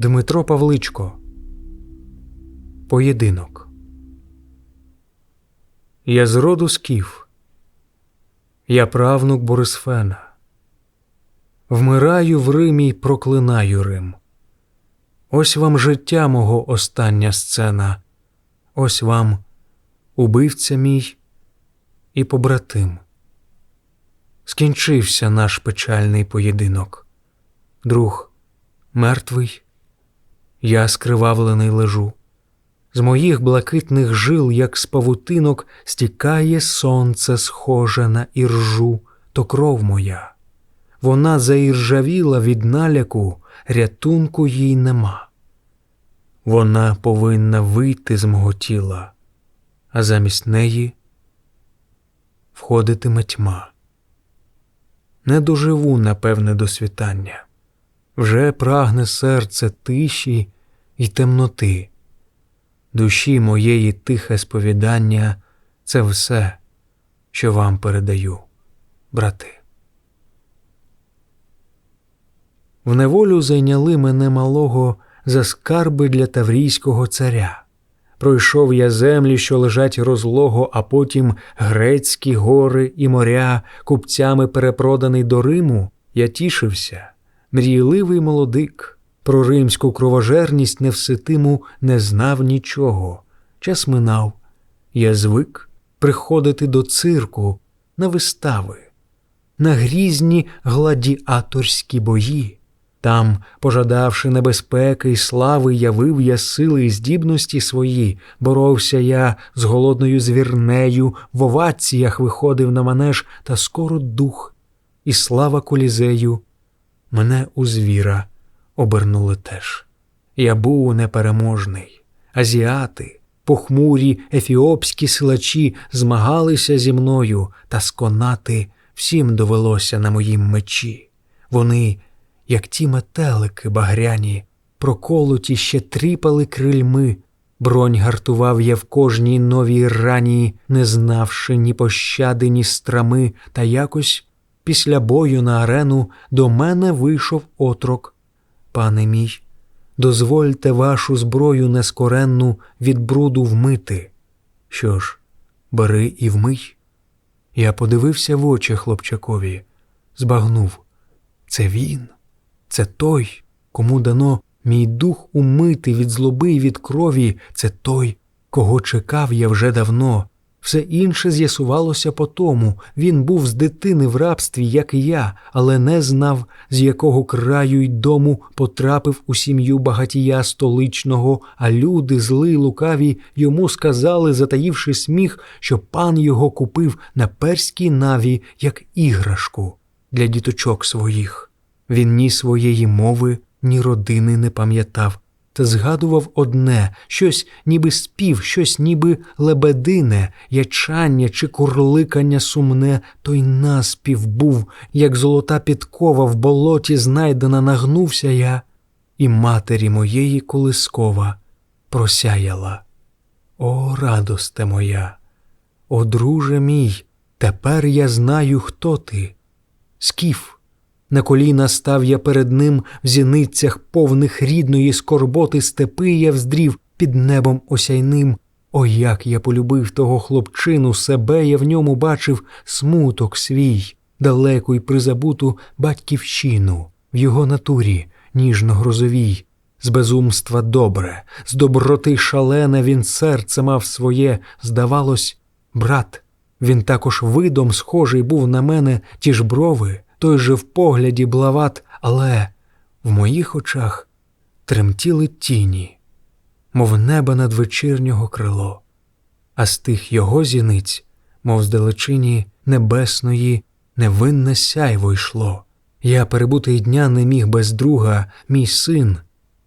Дмитро Павличко. Поєдинок. Я з роду скіф. Я правнук Борисфена. Вмираю в Римі й проклинаю Рим. Ось вам життя мого остання сцена. Ось вам убивця мій і побратим. Скінчився наш печальний поєдинок. Друг мертвий, я скривавлений лежу. З моїх блакитних жил, як з павутинок, стікає сонце, схоже на іржу, то кров моя. Вона заіржавіла від наляку, рятунку їй нема. Вона повинна вийти з мого тіла, а замість неї входитиме тьма. Не доживу, напевне, до світання. Вже прагне серце тиші й темноти. Душі моєї тихе сповідання це все, що вам передаю, брати. В неволю зайняли мене малого за скарби для таврійського царя. Пройшов я землі, що лежать розлого, а потім грецькі гори і моря, купцями перепроданий до Риму, я тішився, мрійливий молодик, про римську кровожерність невситиму не знав нічого. Час минав, я звик приходити до цирку на вистави, на грізні гладіаторські бої. Там, пожадавши небезпеки й слави, явив я сили і здібності свої, боровся я з голодною звірнею, в оваціях виходив на манеж, та скоро дух, і слава колізею мене у звіра обернули теж. Я був непереможний. Азіати, похмурі ефіопські силачі змагалися зі мною, та сконати всім довелося на моїм мечі. Вони як ті метелики багряні, проколоті ще тріпали крильми, бронь гартував я в кожній новій рані, не знавши ні пощади, ні страми, та якось після бою на арену до мене вийшов отрок. Пане мій, дозвольте вашу зброю нескоренну від бруду вмити. Що ж, бери і вмий. Я подивився в очі хлопчакові, збагнув. Це він. Це той, кому дано мій дух умити від злоби й від крові, це той, кого чекав я вже давно. Все інше з'ясувалося по тому. Він був з дитини в рабстві, як і я, але не знав, з якого краю й дому потрапив у сім'ю багатія столичного, а люди, зли лукаві, йому сказали, затаївши сміх, що пан його купив на перській наві як іграшку для діточок своїх. Він ні своєї мови, ні родини не пам'ятав, та згадував одне щось, ніби спів, щось, ніби лебедине, ячання чи курликання сумне, той наспів був, як золота підкова в болоті знайдена, нагнувся я, і матері моєї колискова просяяла. О, радосте моя! О, друже мій, тепер я знаю, хто ти. Скіф. На коліна став я перед ним в зіницях повних рідної скорботи степи я вздрів під небом осяйним. О, як я полюбив того хлопчину, себе я в ньому бачив смуток свій, далеку й призабуту батьківщину, в його натурі ніжно грозовій. З безумства добре, з доброти шалене він серце мав своє, здавалось, брат. Він також видом схожий був на мене ті ж брови той же в погляді блават, але в моїх очах тремтіли тіні, мов неба надвечірнього крило, а з тих його зіниць, мов здалечині небесної, невинне сяйво йшло. Я перебутий дня не міг без друга, мій син,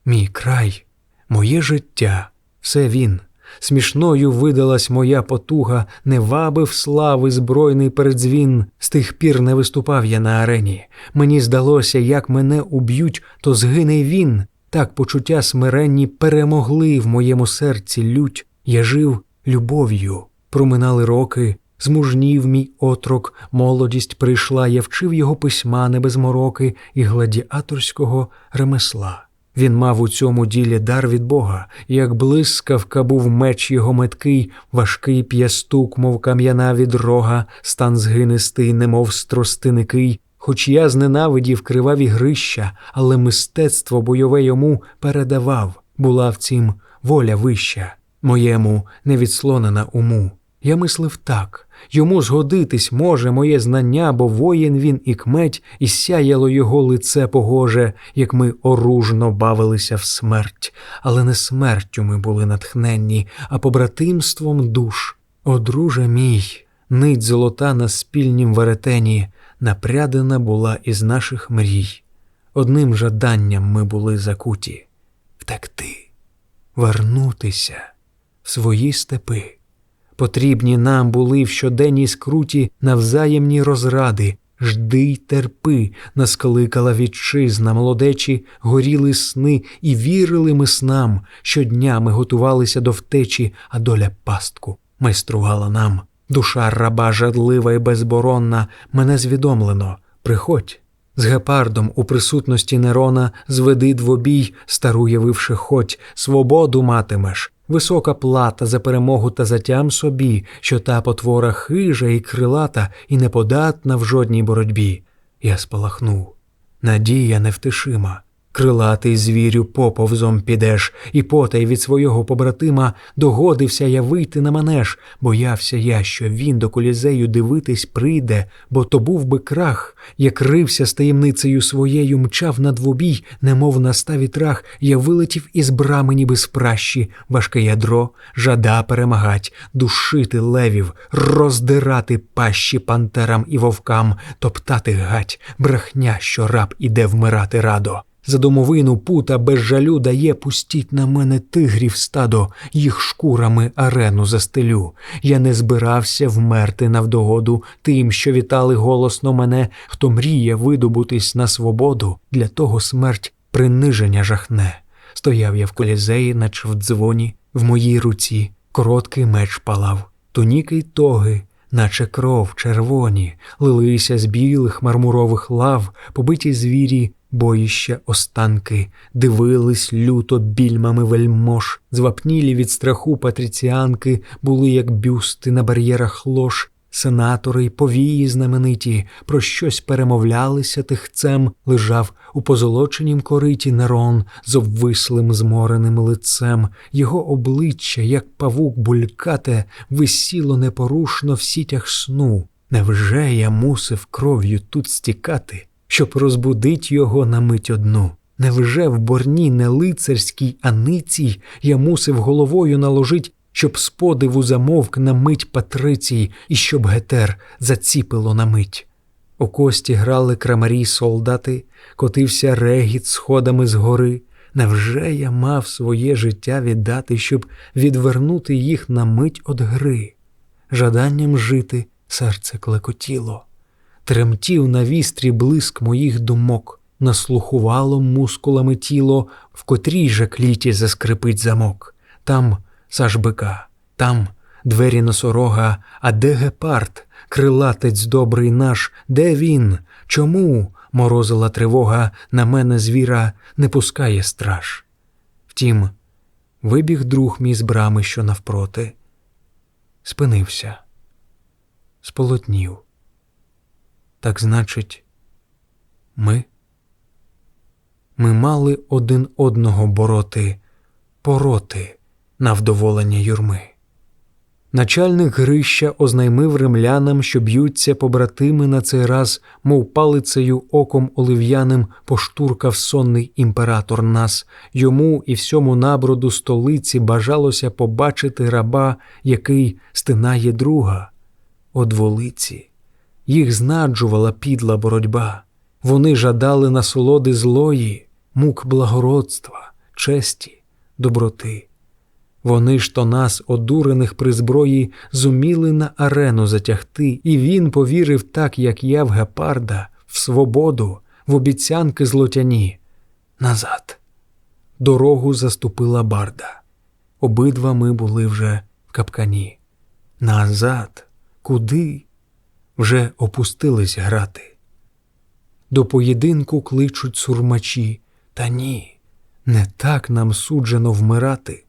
мій край, моє життя, все він. Смішною видалась моя потуга, не вабив слави збройний передзвін. З тих пір не виступав я на арені. Мені здалося, як мене уб'ють, то згине й він. Так почуття смиренні перемогли в моєму серці лють. Я жив любов'ю, проминали роки, змужнів мій отрок, молодість прийшла, я вчив його письма не без мороки і гладіаторського ремесла. Він мав у цьому ділі дар від Бога, як блискавка був меч його меткий, важкий п'ястук, мов кам'яна від рога, стан згинистий, немов стростиникий. Хоч я зненавидів криваві грища, але мистецтво бойове йому передавав, була в цім воля вища, моєму не відслонена уму. Я мислив так йому згодитись може моє знання, бо воїн він і кметь, і сяяло його лице погоже, як ми оружно бавилися в смерть, але не смертю ми були натхненні, а побратимством душ. О, друже мій, нить золота на спільнім веретені, напрядена була із наших мрій. Одним жаданням ми були закуті втекти, вернутися в свої степи. Потрібні нам були в щоденній скруті навзаємні розради. Жди й терпи, наскликала вітчизна, молодечі горіли сни, і вірили ми снам. Щодня ми готувалися до втечі, а доля пастку майструвала нам. Душа раба жадлива і безборонна, мене звідомлено. Приходь. З гепардом у присутності Нерона зведи двобій, стару явивши хоть, свободу матимеш висока плата за перемогу та затям собі, що та потвора хижа і крилата, і неподатна в жодній боротьбі. Я спалахнув. Надія невтишима. Крилатий звірю поповзом підеш, і потай від свого побратима. Догодився я вийти на манеж, боявся я, що він до колізею дивитись прийде, бо то був би крах, як рився з таємницею своєю, мчав на двобій, немов на ста вітрах, я вилетів із брами, ніби з пращі, важке ядро, жада перемагать, душити левів, роздирати пащі пантерам і вовкам, топтати гать, брехня, що раб іде вмирати радо. За домовину пута без жалю дає пустіть на мене тигрів стадо, їх шкурами арену застелю. Я не збирався вмерти навдогоду тим, що вітали голосно мене, хто мріє видобутись на свободу, для того смерть приниження жахне. Стояв я в колізеї, наче в дзвоні, в моїй руці короткий меч палав, туніки й тоги. Наче кров червоні, лилися з білих мармурових лав, побиті звірі Боїща останки дивились люто більмами вельмож, звапнілі від страху патріціанки були, як бюсти на бар'єрах лож, сенатори й повії знамениті, про щось перемовлялися тихцем, лежав у позолоченім кориті Нерон з обвислим змореним лицем, його обличчя, як павук булькате, висіло непорушно в сітях сну. Невже я мусив кров'ю тут стікати? Щоб розбудить його на мить одну. Невже в борні не лицарській, а ницій я мусив головою наложить, щоб з подиву замовк на мить патрицій, і щоб гетер заціпило на мить? У кості грали крамарі солдати, котився регіт сходами з гори. Невже я мав своє життя віддати, щоб відвернути їх на мить од гри? Жаданням жити серце клекотіло тремтів на вістрі блиск моїх думок, наслухувало мускулами тіло, в котрій же кліті заскрипить замок. Там сажбика, там двері носорога, а де гепард, крилатець добрий наш, де він? Чому? морозила тривога, на мене звіра не пускає страж. Втім, вибіг друг мій з брами, що навпроти, спинився, сполотнів. Так значить, ми? Ми мали один одного бороти, пороти на вдоволення юрми. Начальник Грища ознаймив римлянам, що б'ються побратими на цей раз, мов палицею оком олив'яним поштуркав сонний імператор нас, йому і всьому наброду столиці бажалося побачити раба, який стинає друга, одволиці їх знаджувала підла боротьба, вони жадали насолоди злої, мук благородства, честі, доброти. Вони ж то нас, одурених при зброї, зуміли на арену затягти, і він повірив, так, як я в гепарда, в свободу, в обіцянки злотяні. Назад. Дорогу заступила барда. Обидва ми були вже в капкані. Назад, куди? Вже опустились грати. До поєдинку кличуть сурмачі, та ні, не так нам суджено вмирати.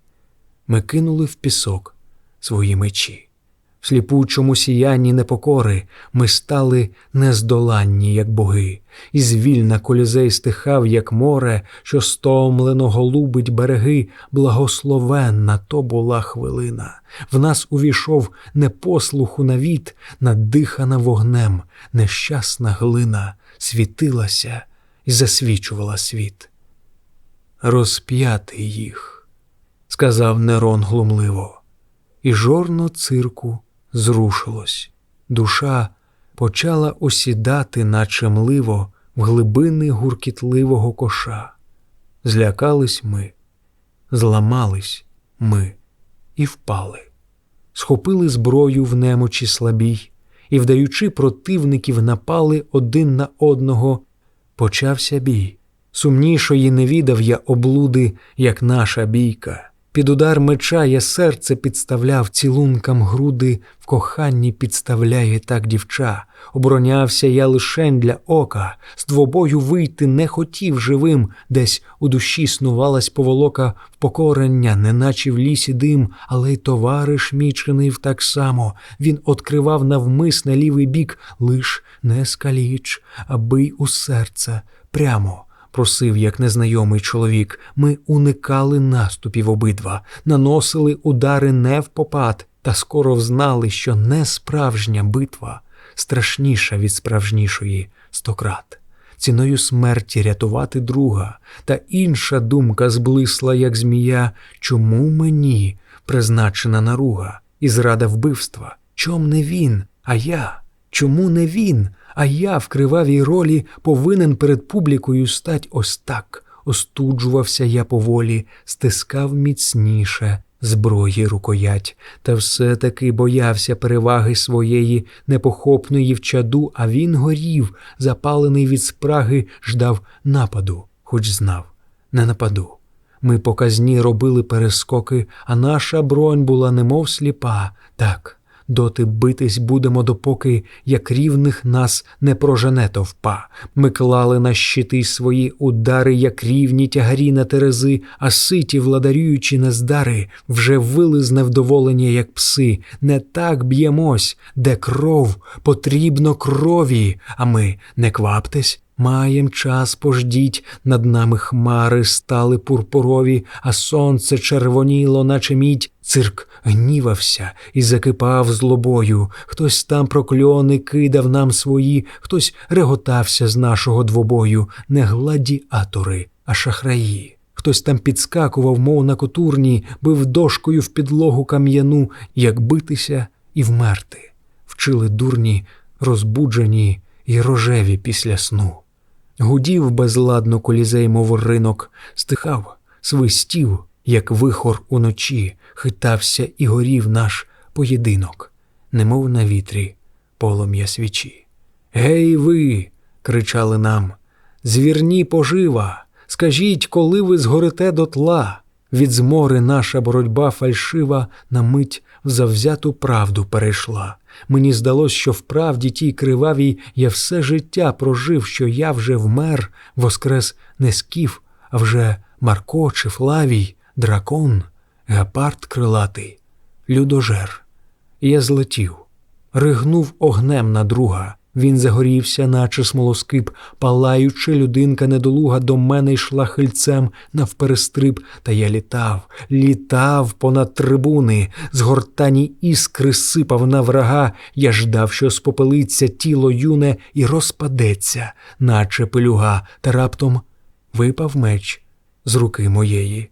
Ми кинули в пісок свої мечі. В сліпучому сіянні непокори ми стали нездоланні, як боги, і звільна колізей стихав, як море, що стомлено голубить береги. Благословенна то була хвилина. В нас увійшов непослуху навіт, надихана вогнем, нещасна глина світилася і засвічувала світ. Розп'яти їх, сказав Нерон глумливо, і жорно цирку зрушилось. Душа почала осідати, наче мливо, в глибини гуркітливого коша. Злякались ми, зламались ми і впали, схопили зброю в немочі слабій і, вдаючи противників, напали один на одного. Почався бій. Сумнішої не відав я облуди, як наша бійка. Під удар меча я серце підставляв цілункам груди, в коханні підставляє так дівча. Оборонявся я лишень для ока, з двобою вийти не хотів живим, десь у душі снувалась поволока впокорення, неначе в лісі дим, але й товариш мій чинив так само. Він откривав навмисне лівий бік, лиш не скаліч, а бий у серце прямо просив, як незнайомий чоловік. Ми уникали наступів обидва, наносили удари не в попад, та скоро взнали, що не справжня битва страшніша від справжнішої стократ. Ціною смерті рятувати друга, та інша думка зблисла, як змія, чому мені призначена наруга і зрада вбивства? Чом не він, а я? Чому не він? А я в кривавій ролі повинен перед публікою стать ось так. Остуджувався я поволі, стискав міцніше зброї рукоять, та все таки боявся переваги своєї непохопної в чаду, а він горів, запалений від спраги, ждав нападу, хоч знав, не нападу. Ми показні робили перескоки, а наша бронь була немов сліпа, так доти битись будемо, допоки як рівних нас не прожене товпа. Ми клали на щити свої удари, як рівні тягарі на терези, а ситі, владарюючи нездари, вже вили з невдоволення, як пси. Не так б'ємось, де кров потрібно крові, а ми не кваптесь. Маєм час пождіть, над нами хмари стали пурпурові, а сонце червоніло, наче мідь. Цирк гнівався і закипав злобою. Хтось там прокльони кидав нам свої, хтось реготався з нашого двобою, не гладіатори, а шахраї. Хтось там підскакував, мов на котурні, бив дошкою в підлогу кам'яну, як битися і вмерти. Вчили дурні, розбуджені й рожеві після сну. Гудів безладно колізей, мов ринок, стихав, свистів, як вихор уночі, хитався і горів наш поєдинок, немов на вітрі полум'я свічі. Гей, ви. кричали нам, звірні пожива, скажіть, коли ви згорите дотла. Від змори наша боротьба фальшива на мить завзяту правду перейшла. Мені здалось, що в правді тій кривавій я все життя прожив, що я вже вмер, воскрес не скіф, а вже Марко чи Флавій, дракон, гепард крилатий, людожер. Я злетів, ригнув огнем на друга. Він загорівся, наче смолоскип, палаючи, людинка недолуга до мене йшла хильцем навперестриб, та я літав, літав понад трибуни, згортані іскри сипав на врага. Я ждав, що спопелиться тіло юне і розпадеться, наче пилюга, та раптом випав меч з руки моєї.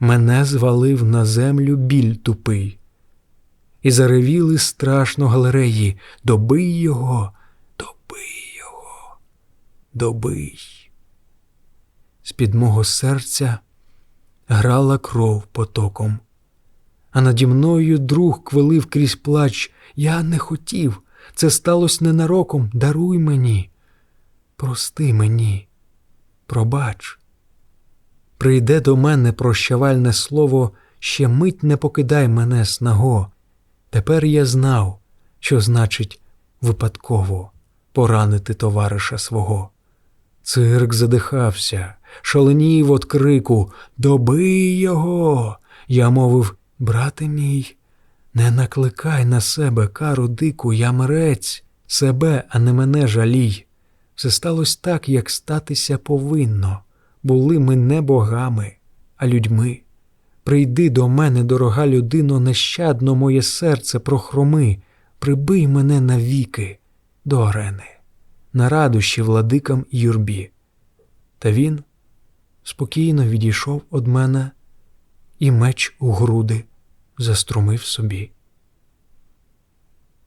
Мене звалив на землю біль тупий і заревіли страшно галереї Добий його, добий його, добий. З під мого серця грала кров потоком, а наді мною друг квилив крізь плач. Я не хотів, це сталося ненароком. Даруй мені, прости мені, пробач. Прийде до мене прощавальне слово, ще мить не покидай мене снаго. Тепер я знав, що значить випадково поранити товариша свого. Цирк задихався, шаленів от крику Добий його. Я мовив Брате мій, не накликай на себе кару дику, я мрець, себе, а не мене жалій. Все сталося так, як статися повинно. Були ми не богами, а людьми. Прийди до мене, дорога людино, нещадно моє серце прохроми, прибий мене навіки до арени, на радощі владикам юрбі. Та він спокійно відійшов од мене і меч у груди заструмив собі.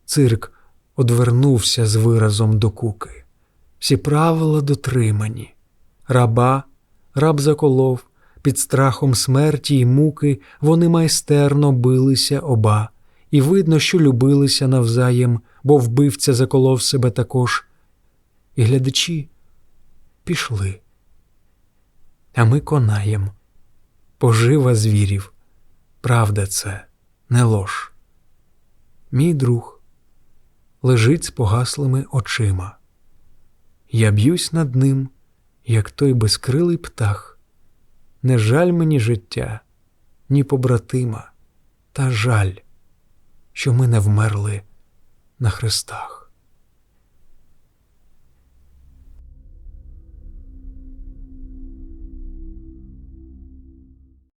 Цирк одвернувся з виразом докуки. Всі правила дотримані. Раба, раб заколов, під страхом смерті й муки вони майстерно билися оба, і видно, що любилися навзаєм, бо вбивця заколов себе також. І глядачі пішли. А ми конаєм. Пожива звірів. Правда це, не лож. Мій друг лежить з погаслими очима. Я б'юсь над ним, як той безкрилий птах. Не жаль мені життя, ні побратима, та жаль, що ми не вмерли на хрестах.